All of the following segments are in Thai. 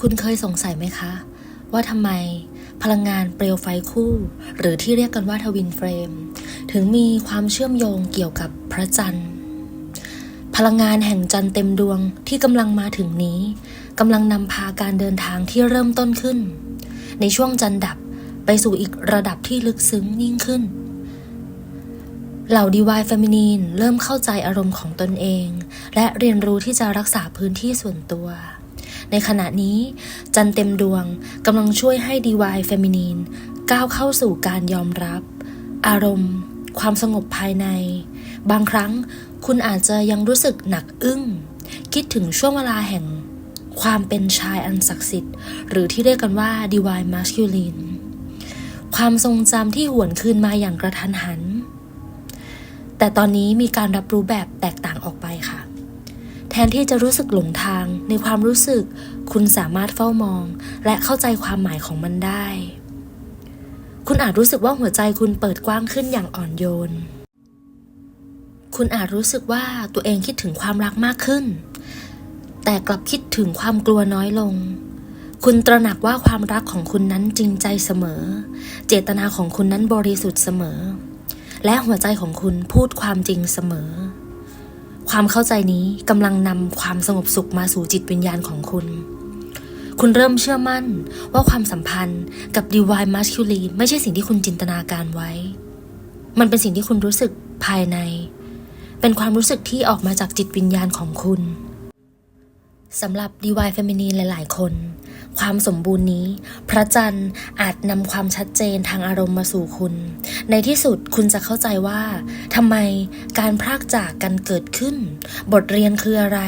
คุณเคยสงสัยไหมคะ ว่าทำไมพลังงานเปลวไฟคู่ หรือที่เรียกกันว่าทวินเฟรม ถึงมีความเชื่อมโยงเกี่ยวกับพระจันทร์ พลังงานแห่งจันทร์เต็มดวงที่กำลังมาถึงนี้กำลังนำพาการเดินทางที่เริ่มต้นขึ้น ในช่วงจันทร์ดับไปสู่อีกระดับที่ลึกซึ้งยิ่งขึ้น เหล่าดีวายเฟมินีนเริ่มเข้าใจอารมณ์ของตนเอง และเรียนรู้ที่จะรักษาพื้นที่ส่วนตัว ในขณะนี้ จันเต็มดวงกำลังช่วยให้ดีวายเฟมินีนก้าวเข้าสู่การยอมรับ อารมณ์ ความสงบภายใน บางครั้งคุณอาจจะยังรู้สึกหนักอึ้ง คิดถึงช่วงเวลาแห่ง ความเป็นชายอันศักดิ์สิทธิ์ หรือที่เรียกกันว่า divine masculine ความทรงจำที่หวนคืนมาอย่างกระทันหัน แต่ตอนนี้มีการรับรู้แบบแตกต่างออกไปค่ะ แทนที่จะรู้สึกหลงทางในความรู้สึก คุณสามารถเฝ้ามอง และเข้าใจความหมายของมันได้ คุณอาจรู้สึกว่าหัวใจคุณเปิดกว้างขึ้นอย่างอ่อนโยน คุณอาจรู้สึกว่าตัวเองคิดถึงความรักมากขึ้น แต่กลับคิดถึงความกลัวน้อยลง คุณตระหนักว่าความรักของคุณนั้นจริงใจเสมอ เจตนาของคุณนั้นบริสุทธิ์เสมอ และหัวใจของคุณพูดความจริงเสมอ ความเข้าใจนี้กำลังนำความสงบสุขมาสู่จิตวิญญาณของคุณ คุณเริ่มเชื่อมั่นว่าความสัมพันธ์กับ Divine Masculine ไม่ใช่สิ่งที่คุณจินตนาการไว้ มันเป็นสิ่งที่คุณรู้สึกภายใน เป็นความรู้สึกที่ออกมาจากจิตวิญญาณของคุณ สำหรับ Divine Feminine หลาย ๆ คน ความสมบูรณ์นี้ พระจันทร์อาจนำความชัดเจนทางอารมณ์มาสู่คุณ ในที่สุดคุณจะเข้าใจว่าทำไมการพรากจากกันเกิดขึ้น บทเรียนคืออะไร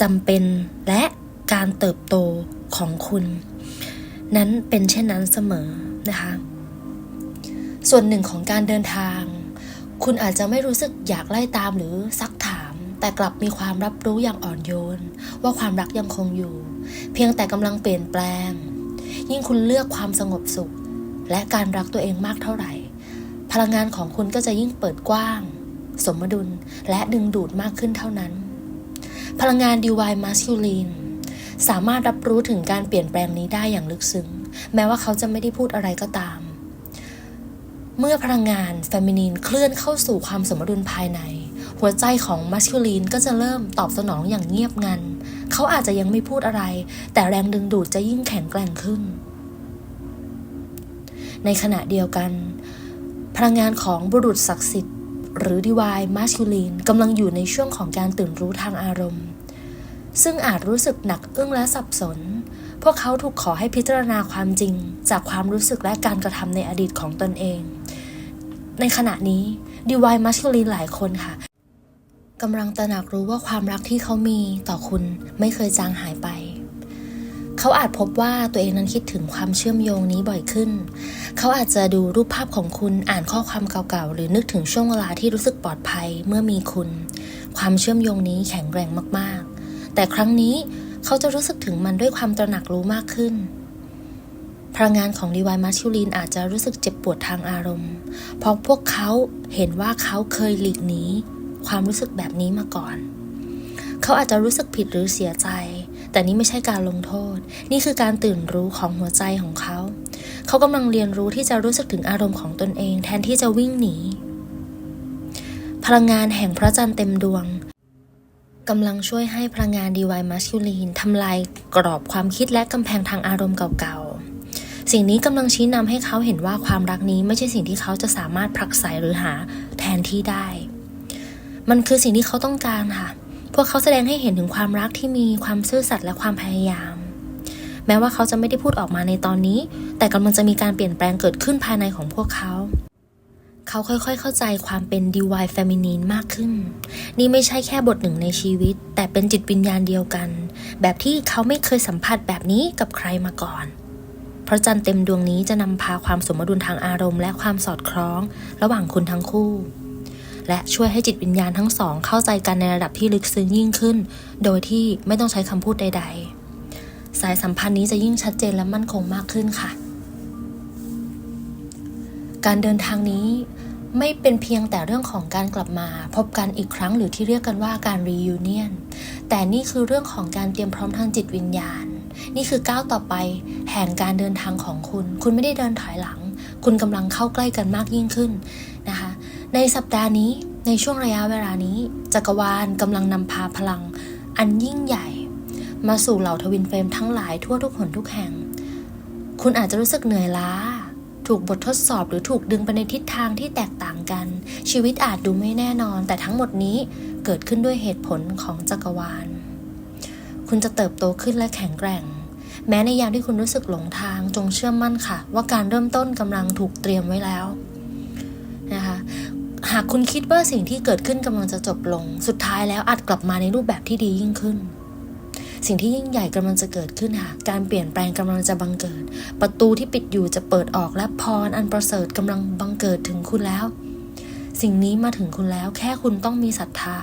จำเป็นและการเติบโตของคุณ นั้นเป็นเช่นนั้นเสมอนะคะ ส่วนหนึ่งของการเดินทาง คุณอาจจะไม่รู้สึกอยากไล่ตามหรือซัก แต่กลับมีความรับรู้อย่างอ่อนโยน ว่าความรักยังคงอยู่ เพียงแต่กำลังเปลี่ยนแปลง ยิ่งคุณเลือกความสงบสุข และการรักตัวเองมากเท่าไหร่ พลังงานของคุณก็จะยิ่งเปิดกว้าง สมดุลและดึงดูดมากขึ้นเท่านั้น พลังงาน Divine Masculine สามารถรับรู้ถึงการเปลี่ยนแปลงนี้ได้อย่างลึกซึ้ง แม้ว่าเขาจะไม่ได้พูดอะไรก็ตาม เมื่อพลังงานเฟมินีนเคลื่อนเข้าสู่ความสมดุลภายใน หัวใจของมัสคิลีนก็จะเริ่มตอบสนองอย่างเงียบงัน เขาอาจจะยังไม่พูดอะไร แต่แรงดึงดูดจะยิ่งแข็งแกร่งขึ้น ในขณะเดียวกัน พลังงานของบุรุษศักดิ์สิทธิ์ หรือ Divine Masculine กำลังอยู่ในช่วงของการตื่นรู้ทางอารมณ์ ซึ่งอาจรู้สึกหนักอึ้งและสับสน พวกเขาถูกขอให้พิจารณาความจริง จากความรู้สึกและการกระทำในอดีตของตนเอง ในขณะนี้ Divine Masculine หลายคนค่ะ กำลังตระหนักรู้ว่าความรักที่เขามีต่อคุณไม่เคยจางหายไป เขาอาจพบว่าตัวเองนั้นคิดถึงความเชื่อมโยงนี้บ่อยขึ้น เขาอาจจะดูรูปภาพของคุณอ่านข้อความเก่าๆ หรือนึกถึงช่วงเวลาที่รู้สึกปลอดภัยเมื่อมีคุณ ความเชื่อมโยงนี้แข็งแรงมากๆ แต่ครั้งนี้เขาจะรู้สึกถึงมันด้วยความตระหนักรู้มากขึ้นพลังงานของดีวายมัชชูลีนอาจจะรู้สึกเจ็บปวดทางอารมณ์ เพราะพวกเขาเห็นว่าเขาเคยหลีกหนี ความรู้สึกแบบนี้มาก่อน เขาอาจจะรู้สึกผิดหรือเสียใจ แต่นี่ไม่ใช่การลงโทษ นี่คือการตื่นรู้ของหัวใจของเขา เขากำลังเรียนรู้ที่จะรู้สึกถึงอารมณ์ของตนเอง แทนที่จะวิ่งหนี พลังงานแห่งพระจันทร์เต็มดวงกำลังช่วยให้พลังงานดีวายมัสคิลีนทำลายกรอบความคิดและกำแพงทางอารมณ์เก่าๆ สิ่งนี้กำลังชี้นำให้เขาเห็นว่าความรักนี้ไม่ใช่สิ่งที่เขาจะสามารถผลักไสหรือหาแทนที่ได้ มันคือสิ่งที่เขาต้องการค่ะ พวกเขาแสดงให้เห็นถึงความรักที่มีความซื่อสัตย์และความพยายาม แม้ว่าเขาจะไม่ได้พูดออกมาในตอนนี้ แต่กำลังจะมีการเปลี่ยนแปลงเกิดขึ้นภายในของพวกเขาเขาค่อยๆ เข้าใจความเป็น divine feminine มากขึ้น นี่ไม่ใช่แค่บทหนึ่งในชีวิต แต่เป็นจิตวิญญาณเดียวกัน แบบที่เขาไม่เคยสัมผัสแบบนี้กับใครมาก่อน พระจันทร์เต็มดวงนี้จะนำพาความสมดุลทางอารมณ์และความสอดคล้อง ระหว่างคุณทั้งคู่ และช่วยให้จิตวิญญาณทั้งสองเข้าใจกันในระดับที่ลึกซึ้งยิ่งขึ้น โดยที่ไม่ต้องใช้คำพูดใด ๆ สายสัมพันธ์นี้จะยิ่งชัดเจนและมั่นคงมากขึ้นค่ะ การเดินทางนี้ไม่เป็นเพียงแต่เรื่องของการกลับมา พบกันอีกครั้งหรือที่เรียกกันว่าการ reunion แต่นี่คือเรื่องของการเตรียมพร้อมทางจิตวิญญาณ นี่คือก้าวต่อไปแห่งการเดินทางของคุณ คุณไม่ได้เดินถอยหลัง คุณกำลังเข้าใกล้กันมากยิ่งขึ้น ในสัปดาห์นี้ในช่วงระยะเวลานี้ จักรวาลกำลังนำพาพลัง อันยิ่งใหญ่ มาสู่เหล่าทวินเฟรมทั้งหลายทั่วทุกหนทุกแห่ง คุณอาจจะรู้สึกเหนื่อยล้า ถูกบททดสอบหรือถูกดึงไปในทิศทางที่แตกต่างกัน ชีวิตอาจดูไม่แน่นอน แต่ทั้งหมดนี้เกิดขึ้นด้วยเหตุผลของจักรวาล คุณจะเติบโตขึ้นและแข็งแกร่ง แม้ในยามที่คุณรู้สึกหลงทางจงเชื่อมั่นค่ะ ว่าการเริ่มต้นกำลังถูกเตรียมไว้แล้วากคุณคิดว่าสิ่งที่เกิดขึ้นกำลังจะจบลง สุดท้ายแล้วอาจกลับมาในรูปแบบที่ดียิ่งขึ้น สิ่งที่ยิ่งใหญ่กำลังจะเกิดขึ้นค่ะการเปลี่ยนแปลงกำลังจะบังเกิด ประตูที่ปิดอยู่จะเปิดออกและพรอันประเสริฐกำลังบังเกิดถึงคุณแล้ว สิ่งนี้มาถึงคุณแล้ว แค่คุณต้องมีศรัทธา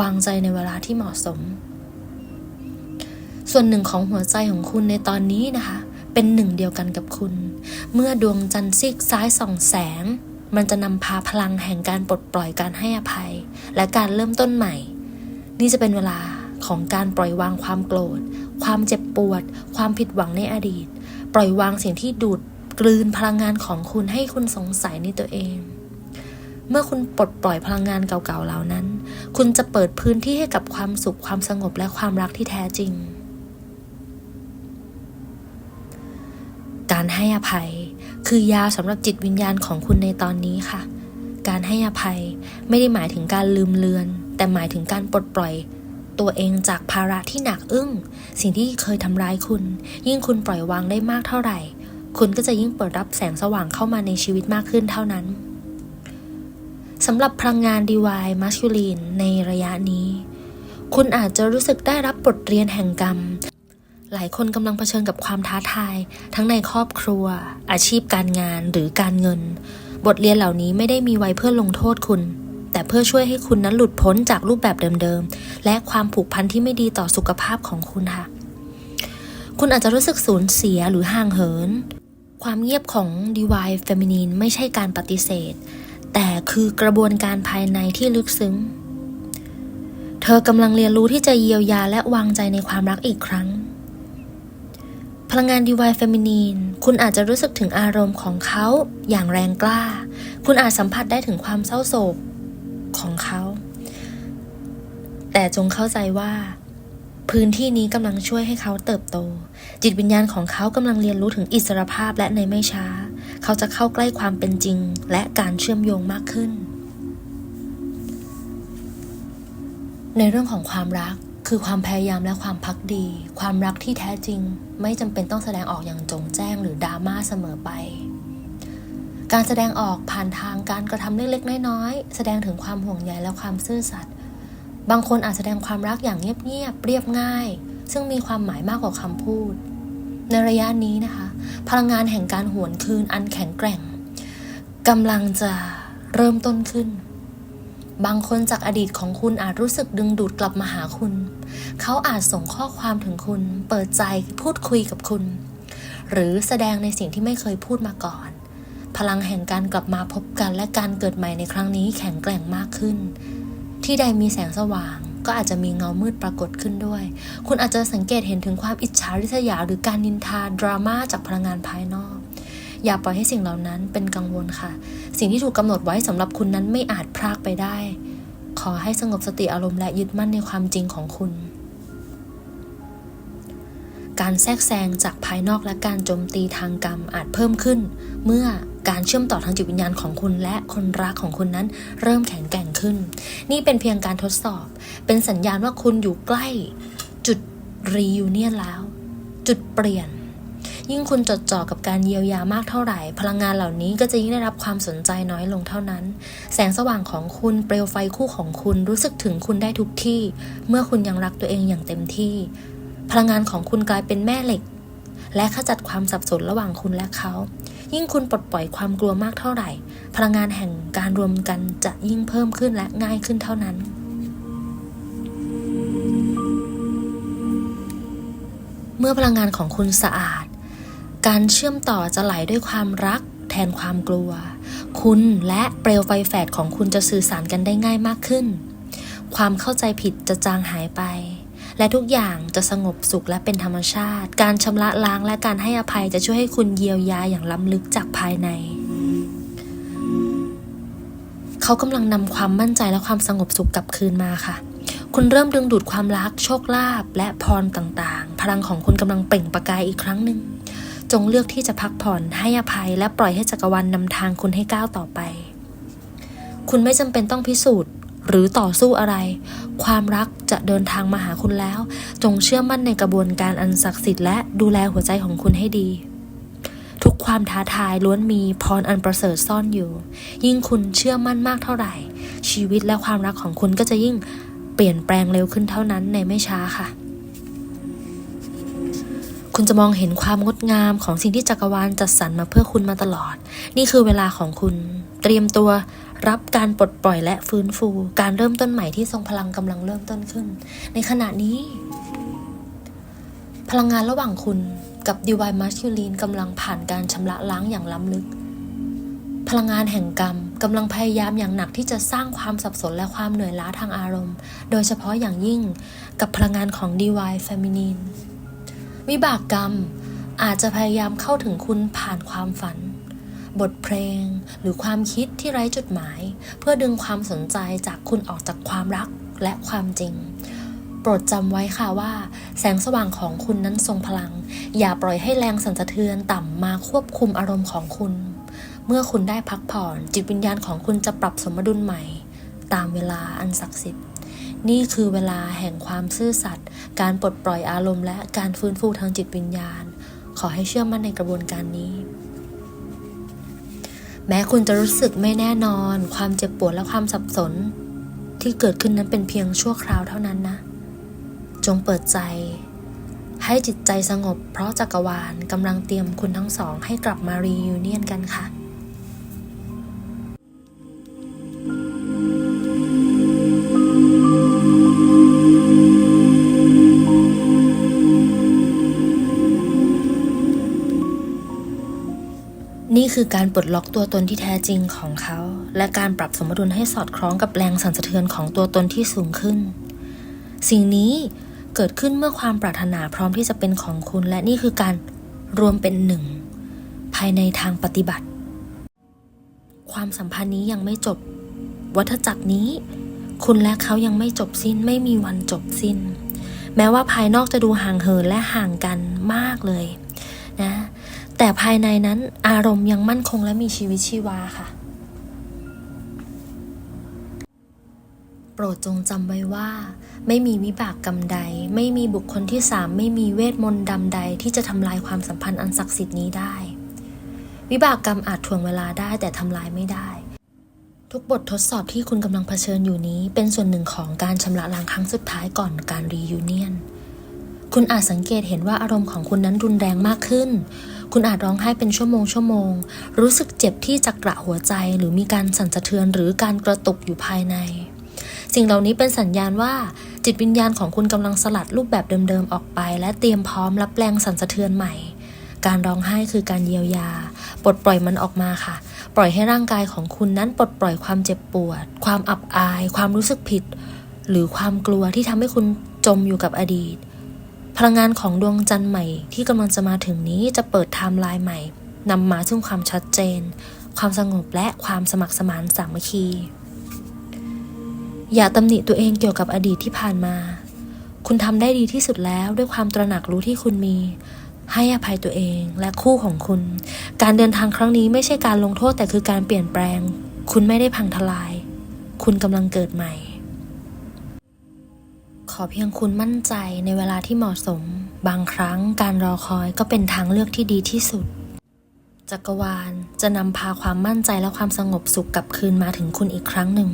วางใจในเวลาที่เหมาะสม ส่วนหนึ่งของหัวใจของคุณในตอนนี้นะคะ เป็นหนึ่งเดียวกันกับคุณ เมื่อดวงจันทร์ซีกซ้ายส่องแสง มันจะนำพาพลังแห่งการปลดปล่อยการให้อภัย และการเริ่มต้นใหม่ นี่จะเป็นเวลาของการปล่อยวางความโกรธ ความเจ็บปวด ความผิดหวังในอดีต ปล่อยวางสิ่งที่ดูดกลืนพลังงานของคุณให้คุณสงสัยในตัวเอง เมื่อคุณปลดปล่อยพลังงานเก่าๆเหล่านั้น คุณจะเปิดพื้นที่ให้กับความสุขความสงบและความรักที่แท้จริง การให้อภัย คือยาสำหรับจิตวิญญาณของคุณในตอนนี้ค่ะ การให้อภัยไม่ได้หมายถึงการลืมเลือน แต่หมายถึงการปลดปล่อย ตัวเองจากภาระที่หนักอึ้ง สิ่งที่เคยทำร้ายคุณ ยิ่งคุณปล่อยวางได้มากเท่าไหร่ คุณก็จะยิ่งเปิดรับแสงสว่างเข้ามาในชีวิตมากขึ้นเท่านั้นสำหรับพลังงาน Divine Masculine ในระยะนี้ คุณอาจจะรู้สึกได้รับบทเรียนแห่งกรรม หลายคนกำลังเผชิญกับความท้าทาย ทั้งในครอบครัว อาชีพการงานหรือการเงิน บทเรียนเหล่านี้ไม่ได้มีไว้เพื่อลงโทษคุณ แต่เพื่อช่วยให้คุณนั้นหลุดพ้นจากรูปแบบเดิมๆ และความผูกพันที่ไม่ดีต่อสุขภาพของคุณค่ะ คุณอาจจะรู้สึกสูญเสียหรือห่างเหิน ความเงียบของ Divine Feminine ไม่ใช่การปฏิเสธ แต่คือกระบวนการภายในที่ลึกซึ้ง เธอกำลังเรียนรู้ที่จะเยียวยาและวางใจในความรักอีกครั้ง พลังงาน Divine Feminine คุณอาจจะรู้สึกถึงอารมณ์ของเขาอย่างแรงกล้า คุณอาจสัมผัสได้ถึงความเศร้าโศกของเขา แต่จงเข้าใจว่า พื้นที่นี้กำลังช่วยให้เขาเติบโต จิตวิญญาณของเขากำลังเรียนรู้ถึงอิสรภาพและในไม่ช้า เขาจะเข้าใกล้ความเป็นจริง และการเชื่อมโยงมากขึ้น ในเรื่องของความรัก คือความพยายามและความพักดี ความรักที่แท้จริง ไม่จำเป็นต้องแสดงออกอย่างจงแจ้งหรือดราม่าเสมอไป การแสดงออกผ่านทางการกระทำเล็กๆน้อยๆแสดงถึงความห่วงใยและความซื่อสัตย์บางคนอาจแสดงความรักอย่างเงียบๆเรียบง่าย ซึ่งมีความหมายมากกว่าคำพูด ในระยะนี้นะคะ พลังงานแห่งการหวนคืนอันแข็งแกร่งกำลังจะเริ่มต้นขึ้น บางคนจากอดีตของคุณอาจรู้สึกดึงดูดกลับมาหาคุณ เขาอาจส่งข้อความถึงคุณ เปิดใจพูดคุยกับคุณ หรือแสดงในสิ่งที่ไม่เคยพูดมาก่อน พลังแห่งการกลับมาพบกันและการเกิดใหม่ในครั้งนี้แข็งแกร่งมากขึ้น ที่ใดมีแสงสว่าง ก็อาจจะมีเงามืดปรากฏขึ้นด้วย คุณอาจจะสังเกตเห็นถึงความอิจฉาริษยาหรือการนินทาดราม่าจากพลังงานภายนอก อย่าปล่อยให้สิ่งเหล่านั้นเป็นกังวลค่ะ สิ่งที่ถูกกำหนดไว้สำหรับคุณนั้นไม่อาจพรากไปได้ ขอให้สงบสติอารมณ์และยึดมั่นในความจริงของคุณ การแทรกแซงจากภายนอกและการโจมตีทางกรรมอาจเพิ่มขึ้น เมื่อการเชื่อมต่อทางจิตวิญญาณของคุณและคนรักของคุณนั้นเริ่มแข็งแกร่งขึ้น นี่เป็นเพียงการทดสอบ เป็นสัญญาณว่าคุณอยู่ใกล้ จุดรียูเนียนแล้ว จุดเปลี่ยน ยิ่งคุณจดจ่อกับการเยียวยามากเท่าไหร่ พลังงานเหล่านี้ก็จะยิ่งได้รับความสนใจน้อยลงเท่านั้น แสงสว่างของคุณเปลวไฟคู่ของคุณรู้สึกถึงคุณได้ทุกที่ เมื่อคุณยังรักตัวเองอย่างเต็มที่ พลังงานของคุณกลายเป็นแม่เหล็ก และขจัดความสับสนระหว่างคุณและเขา ยิ่งคุณปลดปล่อยความกลัวมากเท่าไหร่ พลังงานแห่งการรวมกันจะยิ่งเพิ่มขึ้นและง่ายขึ้นเท่านั้นเมื่อพลังงานของคุณสะอาด การเชื่อมต่อจะไหลด้วยความรักแทนความกลัว คุณและเปลวไฟแฝดของคุณจะสื่อสารกันได้ง่ายมากขึ้น ความเข้าใจผิดจะจางหายไป และทุกอย่างจะสงบสุขและเป็นธรรมชาติ การชำระล้างและการให้อภัยจะช่วยให้คุณเยียวยาอย่างล้ำลึกจากภายใน เขากำลังนำความมั่นใจและความสงบสุขกลับคืนมาค่ะคุณเริ่มดึงดูดความรัก โชคลาภและพรต่างๆ พลังของคุณกำลังเปล่งประกายอีกครั้งหนึ่ง จงเลือกที่จะพักผ่อนให้อภัย และปล่อยให้จักรวาลนนำทางคุณให้ก้าวต่อไป คุณไม่จำเป็นต้องพิสูจน์ หรือต่อสู้อะไร ความรักจะเดินทางมาหาคุณแล้ว จงเชื่อมั่นในกระบวนการอันศักดิ์สิทธิ์และดูแลหัวใจของคุณให้ดี ทุกความท้าทายล้วนมีพรอันประเสริฐซ่อนอยู่ ยิ่งคุณเชื่อมั่นมากเท่าไหร่ ชีวิตและความรักของคุณก็จะยิ่งเปลี่ยนแปลงเร็วขึ้นเท่านั้นในไม่ช้าค่ะ คุณจะมองเห็นความงดงามของสิ่งที่จักรวาลจัดสรรมาเพื่อคุณมาตลอด นี่คือเวลาของคุณ เตรียมตัว รับการปลดปล่อยและฟื้นฟู การเริ่มต้นใหม่ที่ทรงพลังกำลังเริ่มต้นขึ้น ในขณะนี้ พลังงานระหว่างคุณกับ Divine Masculine กำลังผ่านการชำระล้างอย่างล้ำลึก พลังงานแห่งกรรมกำลังพยายามอย่างหนักที่จะสร้างความสับสนและความเหนื่อยล้าทางอารมณ์ โดยเฉพาะอย่างยิ่งกับพลังงานของ Divine Feminine วิบากกรรมอาจจะพยายามเข้าถึงคุณผ่านความฝัน บทเพลงหรือความคิดที่ไร้จุดหมาย เพื่อดึงความสนใจจากคุณออกจากความรักและความจริง โปรดจำไว้ค่ะว่า แสงสว่างของคุณนั้นทรงพลัง อย่าปล่อยให้แรงสั่นสะเทือนต่ำมาควบคุมอารมณ์ของคุณ เมื่อคุณได้พักผ่อนจิตวิญญาณของคุณจะปรับสมดุลใหม่ ตามเวลาอันศักดิ์สิทธิ์ นี่คือเวลาแห่งความซื่อสัตย์ การปลดปล่อยอารมณ์และการฟื้นฟูทางจิตวิญญาณ ขอให้เชื่อมั่นในกระบวนการนี้ แม้คุณจะรู้สึกไม่แน่นอน ความเจ็บปวดและความสับสน ที่เกิดขึ้นนั้นเป็นเพียงชั่วคราวเท่านั้นนะ จงเปิดใจ ให้จิตใจสงบ เพราะจักรวาลกำลังเตรียมคุณทั้งสองให้กลับมารียูเนียนกันค่ะ คือการปลดล็อกตัวตนที่แท้จริงของเขา และการปรับสมดุลให้สอดคล้องกับแรงสั่นสะเทือนของตัวตนที่สูงขึ้น สิ่งนี้เกิดขึ้นเมื่อความปรารถนาพร้อมที่จะเป็นของคุณ และนี่คือการรวมเป็นหนึ่ง ภายในทางปฏิบัติ ความสัมพันธ์นี้ยังไม่จบ วัฏจักรนี้ คุณและเขายังไม่จบสิ้น ไม่มีวันจบสิ้น แม้ว่าภายนอกจะดูห่างเหินและห่างกันมากเลย นะ แต่ภายในนั้นอารมณ์ยังมั่นคงและมีชีวิตชีวาค่ะ โปรดจงจำไว้ว่า ไม่มีวิบากกรรมใด ไม่มีบุคคลที่สามไม่มีเวทมนต์ดำใดที่จะทำลายความสัมพันธ์อันศักดิ์สิทธิ์นี้ได้ วิบากกรรมอาจถ่วงเวลาได้แต่ทำลายไม่ได้ทุกบททดสอบที่คุณกำลังเผชิญอยู่นี้เป็นส่วนหนึ่งของการชำระล้างครั้งสุดท้ายก่อนการรียูเนียน คุณอาจสังเกตเห็นว่าอารมณ์ของคุณนั้นรุนแรงมากขึ้น คุณอาจร้องไห้เป็นชั่วโมงชั่วโมง รู้สึกเจ็บที่จักระหัวใจ หรือมีการสั่นสะเทือนหรือการกระตุกอยู่ภายใน สิ่งเหล่านี้เป็นสัญญาณว่า จิตวิญญาณของคุณกำลังสลัดรูปแบบเดิมๆออกไป และเตรียมพร้อมรับแรงสั่นสะเทือนใหม่ การร้องไห้คือการเยียวยา ปลดปล่อยมันออกมาค่ะ ปล่อยให้ร่างกายของคุณนั้นปลดปล่อยความเจ็บปวด ความอับอาย ความรู้สึกผิด หรือความกลัวที่ทำให้คุณจมอยู่กับอดีต พลังงานของดวงจันทร์ใหม่ที่กำลังจะมาถึงนี้จะเปิดไทม์ไลน์ใหม่นำมาซึ่งความชัดเจน ความสงบและความสมัครสมานสามัคคี อย่าตำหนิตัวเองเกี่ยวกับอดีตที่ผ่านมา คุณทำได้ดีที่สุดแล้วด้วยความตระหนักรู้ที่คุณมี ให้อภัยตัวเองและคู่ของคุณ การเดินทางครั้งนี้ไม่ใช่การลงโทษแต่คือการเปลี่ยนแปลง คุณไม่ได้พังทลาย คุณกำลังเกิดใหม่ อเพียงคุณมั่นใจในเวลาที่เหมาะสม บางครั้งการรอคอยก็เป็นทางเลือกที่ดีที่สุด จักรวาลจะนำพาความมั่นใจและความสงบสุขกลับคืนมาถึงคุณอีกครั้งหนึ่ง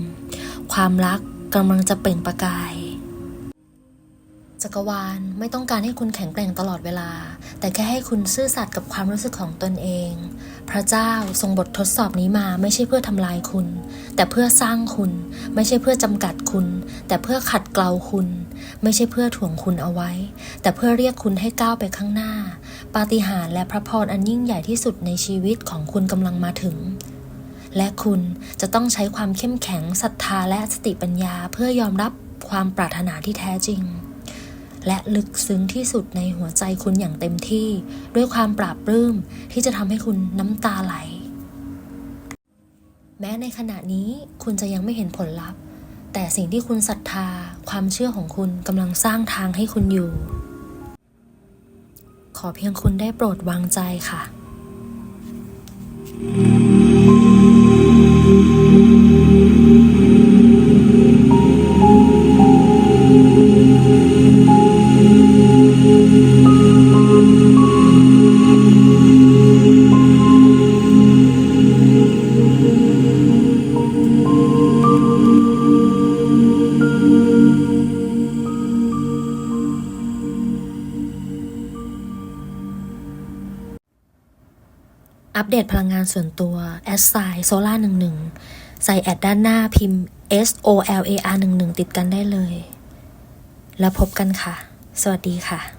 ความรักกำลังจะเปล่งประกาย จักรวาลไม่ต้องการให้คุณแข็งแกร่งตลอดเวลา แต่แค่ให้คุณซื่อสัตย์กับความรู้สึกของตนเอง พระเจ้าทรงบททดสอบนี้มาไม่ใช่เพื่อทำลายคุณ แต่เพื่อสร้างคุณ ไม่ใช่เพื่อจำกัดคุณ แต่เพื่อขัดเกลาคุณ ไม่ใช่เพื่อถ่วงคุณเอาไว้ แต่เพื่อเรียกคุณให้ก้าวไปข้างหน้า ปาฏิหาริย์และพระพรอันยิ่งใหญ่ที่สุดในชีวิตของคุณกำลังมาถึงและคุณจะต้องใช้ความเข้มแข็งศรัทธาและสติปัญญาเพื่อยอมรับความปรารถนาที่แท้จริง และลึกซึ้งที่สุดในหัวใจคุณอย่างเต็มที่ ด้วยความปราบปลื้มที่จะทำให้คุณน้ำตาไหล แม้ในขณะนี้คุณจะยังไม่เห็นผลลัพธ์ แต่สิ่งที่คุณศรัทธา ความเชื่อของคุณกำลังสร้างทางให้คุณอยู่ ขอเพียงคุณได้โปรดวางใจค่ะอั ส่วนตัว s s i Solar 11 ใส่แอดด้านหน้าพิมพ์ S O L A R 11ติดกันได้เลย แล้วพบกันค่ะ สวัสดีค่ะ